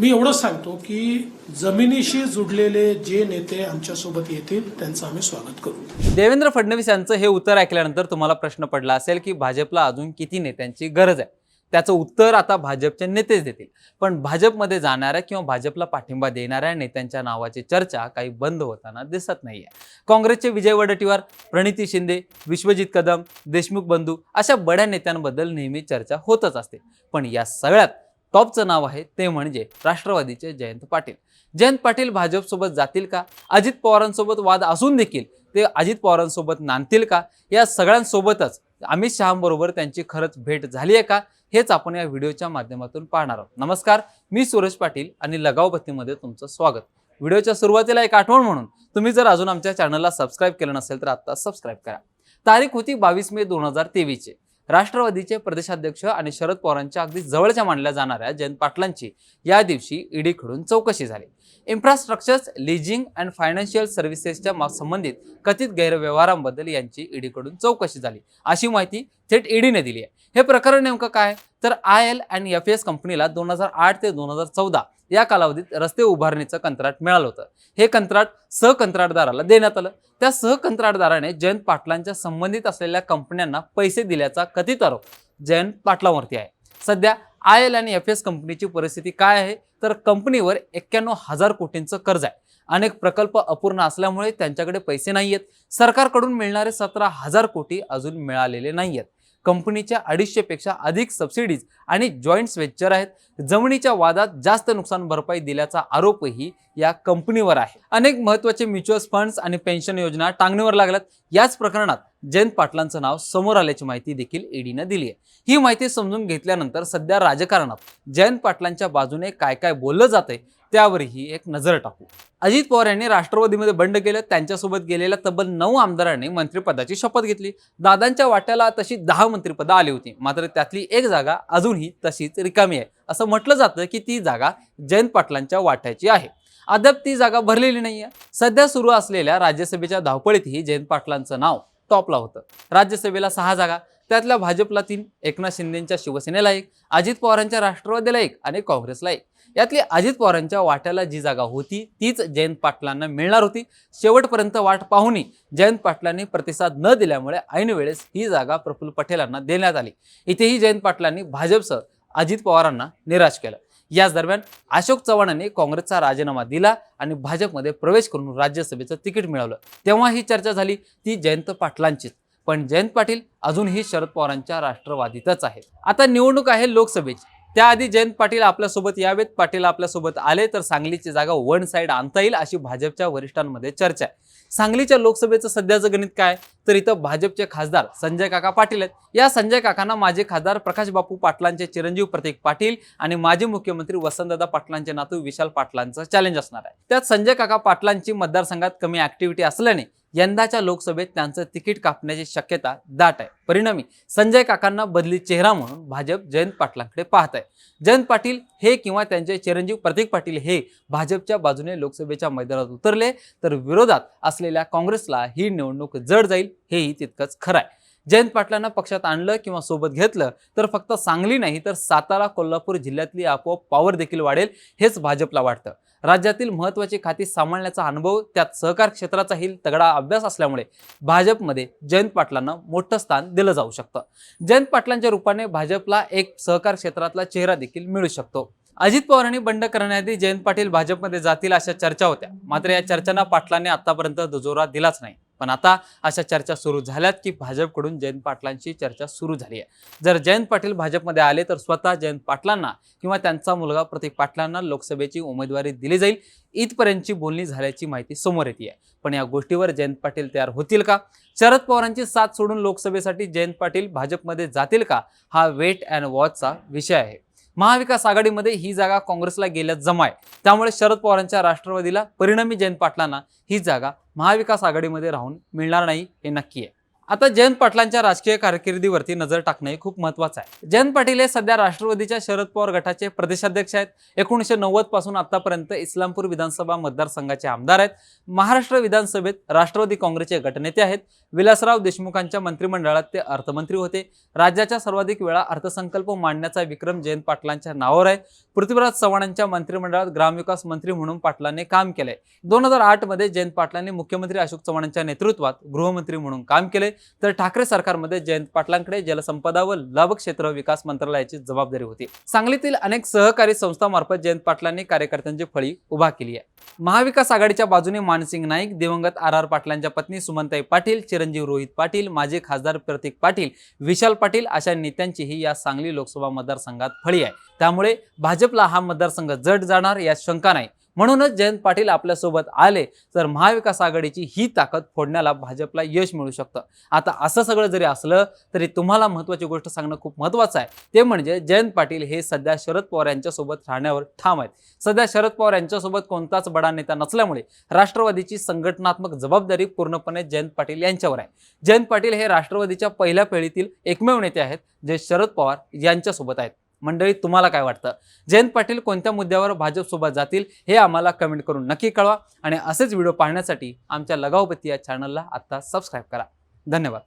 मी एवढंच सांगतो की जमिनीशी जुडलेले जे नेते आमच्यासोबत येतील त्यांचं आम्ही स्वागत करू. देवेंद्र फडणवीस यांचं हे उत्तर ऐकल्यानंतर तुम्हाला प्रश्न पडला असेल की भाजपला अजून किती नेत्यांची गरज आहे? त्याचं उत्तर आता भाजपचे नेतेच देतील. पण भाजपमध्ये जाणाऱ्या किंवा भाजपला पाठिंबा देणाऱ्या नेत्यांच्या नावाची चर्चा काही बंद होताना दिसत नाहीये. काँग्रेसचे विजय वडेट्टीवार प्रणिती शिंदे विश्वजित कदम देशमुख बंधू अशा बड्या नेत्यांबद्दल नेहमी चर्चा होतच असते. पण या सगळ्यात टॉपचं नाव आहे ते म्हणजे राष्ट्रवादीचे जयंत पाटील. जयंत पाटील भाजपसोबत जातील का? अजित पवारांसोबत वाद असून देखील ते अजित पवारांसोबत नांदतील का? या सगळ्यांसोबतच अमित शहाबरोबर त्यांची खरंच भेट झाली आहे का? हेच आपण या व्हिडिओच्या माध्यमातून पाहणार आहोत. नमस्कार मी सुरेश पाटील आणि लगावबत्तीमध्ये तुमचं स्वागत. व्हिडिओच्या सुरुवातीला एक आठवण म्हणून तुम्ही जर अजून आमच्या चॅनलला सबस्क्राईब केलं नसेल तर आत्ता सबस्क्राईब करा. तारीख होती बावीस मे दोन हजार तेवीसचे. राष्ट्रवादीचे प्रदेशाध्यक्ष आणि शरद पवारांच्या अगदी जवळच्या मानल्या जाणाऱ्या जयंत पाटलांची या दिवशी ईडीकडून चौकशी झाली. इन्फ्रास्ट्रक्चर्स लिजिंग अँड फायनान्शियल सर्व्हिसेसच्या संबंधित कथित गैरव्यवहारांबद्दल यांची ईडीकडून चौकशी झाली. अशी माहिती थेट ईडीने दिली आहे. हे प्रकरण नेमकं काय? तर I L and F S कंपनीला दोन हजार आठ ते दोन हजार चौदा या कालावधीत रस्ते उभारणीचं कंत्राट मिळालं होतं. हे कंत्राट सहकंत्राटदाराला देण्यात आलं. त्या सहकंत्राटदाराने जयंत पाटलांच्या संबंधित असलेल्या कंपन्यांना पैसे दिल्याचा कथित आरोप जयंत पाटलांवरती आहे. सध्या आय एल आणि एफ एस कंपनीची परिस्थिती काय आहे? तर कंपनीवर एक्क्याण्णव हजार कोटींचं कर्ज आहे. अनेक प्रकल्प अपूर्ण असल्यामुळे त्यांच्याकडे पैसे नाही आहेत सरकारकडून मिळणारे सतरा हजार कोटी अजून मिळालेले नाही आहेत कंपनीच्या अडीचशेपेक्षा अधिक सबसिडीज आणि जॉईंट्स व्हेंचर आहेत. जमिनीच्या वादात जास्त नुकसान भरपाई दिल्याचा आरोपही या कंपनीवर आहे. अनेक महत्त्वाचे म्युच्युअल फंड्स आणि पेन्शन योजना टांगणीवर लागल्यात. याच प्रकरणात जयंत पाटलांचं नाव समोर आल्याची माहिती देखील ईडीनं दिली आहे ही माहिती समजून घेतल्यानंतर सध्या राजकारणात जयंत पाटलांच्या बाजूने काय काय बोललं जातंय त्यावरही एक नजर टाकू. अजित पवार यांनी राष्ट्रवादीमध्ये बंड केलं त्यांच्यासोबत गेलेल्या तब्बल नऊ आमदारांनी मंत्रिपदाची शपथ घेतली. दादांच्या वाट्याला तशी दहा मंत्रिपदं आली होती. मात्र त्यातली एक जागा अजूनही तशीच रिकामी आहे. असं म्हटलं जातं की ती जागा जयंत पाटलांच्या वाट्याची आहे. अद्याप ती जागा भरलेली नाही आहे सध्या सुरू असलेल्या राज्यसभेच्या धावपळीतही जयंत पाटलांचं नाव टॉपला होतं. राज्यसभेला सहा जागा त्यातल्या भाजपला तीन एकनाथ शिंदेच्या शिवसेनेला एक अजित पवारांच्या राष्ट्रवादीला एक आणि काँग्रेसला एक यातली अजित पवारांच्या वाट्याला जी जागा होती तीच जयंत पाटलांना मिळणार होती. शेवटपर्यंत वाट पाहूनही जयंत पाटलांनी प्रतिसाद न दिल्यामुळे ऐनवेळेस ही जागा प्रफुल्ल पटेलांना देण्यात आली. इथेही जयंत पाटलांनी भाजपसह अजित पवारांना निराश केलं. याच दरम्यान अशोक चव्हाणांनी काँग्रेसचा राजीनामा दिला आणि भाजपमध्ये प्रवेश करून राज्यसभेचं तिकीट मिळवलं. तेव्हा ही चर्चा झाली ती जयंत पाटलांचीच. पण जयंत पाटील अजूनही शरद पवारांच्या राष्ट्रवादीतच आहेत. आता निवडणूक आहे लोकसभेची. त्याआधी जयंत पाटील आपल्यासोबत यावेत. पाटील आपल्यासोबत आले तर सांगलीची जागा वन साईड आणता येईल अशी भाजपच्या वरिष्ठांमध्ये चर्चा आहे. सांगलीच्या लोकसभेचं सध्याचं गणित काय? तर इथं भाजपचे खासदार संजय काका पाटील आहेत. या संजय काकांना माजी खासदार प्रकाश बापू पाटलांचे चिरंजीव प्रतीक पाटील आणि माजी मुख्यमंत्री वसंतदादा पाटलांचे नातू विशाल पाटलांचं चॅलेंज असणार आहे. त्यात संजय काका पाटलांची मतदारसंघात कमी ऍक्टिव्हिटी असल्याने यंदाच्या लोकसभेत त्यांचं तिकीट कापण्याची शक्यता दाट आहे. परिणामी संजय काकांना बदली चेहरा म्हणून भाजप जयंत पाटलांकडे पाहत आहे. जयंत पाटील हे किंवा त्यांचे चिरंजीव प्रतीक पाटील हे भाजपच्या बाजूने लोकसभेच्या मैदानात उतरले तर विरोधात असलेल्या काँग्रेसला ही निवडणूक जड जाईल हेही तितकंच खरं आहे. जयंत पाटलांना पक्षात आणलं किंवा सोबत घेतलं तर फक्त सांगली नाही तर सातारा कोल्हापूर जिल्ह्यातली आपोआप पॉवर देखील वाढेल हेच भाजपला वाटतं. राज्यातील महत्त्वाची खाती सांभाळण्याचा अनुभव त्यात सहकार क्षेत्राचाही तगडा अभ्यास असल्यामुळे भाजपमध्ये जयंत पाटलांना मोठं स्थान दिलं जाऊ शकतं. जयंत पाटलांच्या रूपाने भाजपला एक सहकार क्षेत्रातला चेहरा देखील मिळू शकतो. अजित पवारांनी बंड करण्याआधी जयंत पाटील भाजपमध्ये जातील अशा चर्चा होत्या. मात्र या चर्चांना पाटलांनी आतापर्यंत दुजोरा दिलाच नाही. पण आता अशा चर्चा सुरू झाल्यात की भाजपकडून जयंत पाटलांची चर्चा सुरू झाली आहे जर जयंत पाटील भाजपमध्ये आले तर स्वतः जयंत पाटलांना किंवा त्यांचा मुलगा प्रतीक पाटलांना लोकसभेची उमेदवारी दिली जाईल इथपर्यंतची बोलणी झाल्याची माहिती समोर येते आहे पण या गोष्टीवर जयंत पाटील तयार होतील का? शरद पवारांची साथ सोडून लोकसभेसाठी जयंत पाटील भाजपमध्ये जातील का? हा वेट अँड वॉचचा विषय आहे. महाविकास आघाडीमध्ये ही जागा काँग्रेसला गेल्यात जमाय. त्यामुळे शरद पवारांच्या राष्ट्रवादीला परिणामी जयंत पाटलांना ही जागा महाविकास आघाडीमध्ये राहून मिळणार नाही हे नक्की आहे. आता जयंत पाटलांच्या राजकीय कारकिर्दीवरती नजर टाकणे खूप महत्वाचं आहे. जयंत पाटील हे सध्या राष्ट्रवादीच्या शरद पवार गटाचे प्रदेशाध्यक्ष आहेत. एकोणीसशे नव्वदपासून आतापर्यंत इस्लामपूर विधानसभा मतदारसंघाचे आमदार आहेत. महाराष्ट्र विधानसभेत राष्ट्रवादी काँग्रेसचे गटनेते आहेत. विलासराव देशमुखांच्या मंत्रिमंडळात ते अर्थमंत्री होते. राज्याच्या सर्वाधिक वेळा अर्थसंकल्प मांडण्याचा विक्रम जयंत पाटलांच्या नावावर आहे. पृथ्वीराज चव्हाणांच्या मंत्रिमंडळात ग्रामविकास मंत्री म्हणून पाटलांनी काम केलंय. दोन हजार आठमध्ये जयंत पाटलांनी मुख्यमंत्री अशोक चव्हाणांच्या नेतृत्वात गृहमंत्री म्हणून काम केले तर ठाकरे सरकारमध्ये जयंत पाटलांकडे जलसंपदा व लाभक्षेत्र विकास मंत्रालयाची जबाबदारी होती. सांगलीतील अनेक सहकारी संस्थांमार्फत जयंत पाटलांनी कार्यकर्त्यांची फळी उभा केली आहे. महाविकास आघाडीच्या बाजूने मानसिंग नाईक दिवंगत आर आर पाटलांच्या पत्नी सुमनताई पाटील चिरंजीव रोहित पाटील माजी खासदार प्रतीक पाटील विशाल पाटील अशा नेत्यांचीही या सांगली लोकसभा मतदारसंघात फळी आहे. त्यामुळे भाजपला हा मतदारसंघ जड जाणार यात शंका नाही. म्हणूनच जयंत पाटील आपल्यासोबत आले तर महाविकास आघाडीची ही ताकद फोडण्याला भाजपला यश मिळू शकतं. आता असं सगळं जरी असलं तरी तुम्हाला महत्त्वाची गोष्ट सांगणं खूप महत्त्वाचं आहे. ते म्हणजे जयंत पाटील हे सध्या शरद पवार यांच्यासोबत राहण्यावर ठाम आहेत. सध्या शरद पवार यांच्यासोबत कोणताच बडा नेता नसल्यामुळे राष्ट्रवादीची संघटनात्मक जबाबदारी पूर्णपणे जयंत पाटील यांच्यावर आहे. जयंत पाटील हे राष्ट्रवादीच्या पहिल्या पिढीतील एकमेव नेते आहेत जे शरद पवार यांच्यासोबत आहेत. मंडळी तुम्हाला काय वाटतं? जयंत पाटील कोणत्या मुद्द्यावर भाजपसोबत जातील हे आम्हाला कमेंट करून नक्की कळवा आणि असेच व्हिडिओ पाहण्यासाठी आमच्या लगावबत्ती या चॅनलला आत्ता सबस्क्राईब करा. धन्यवाद.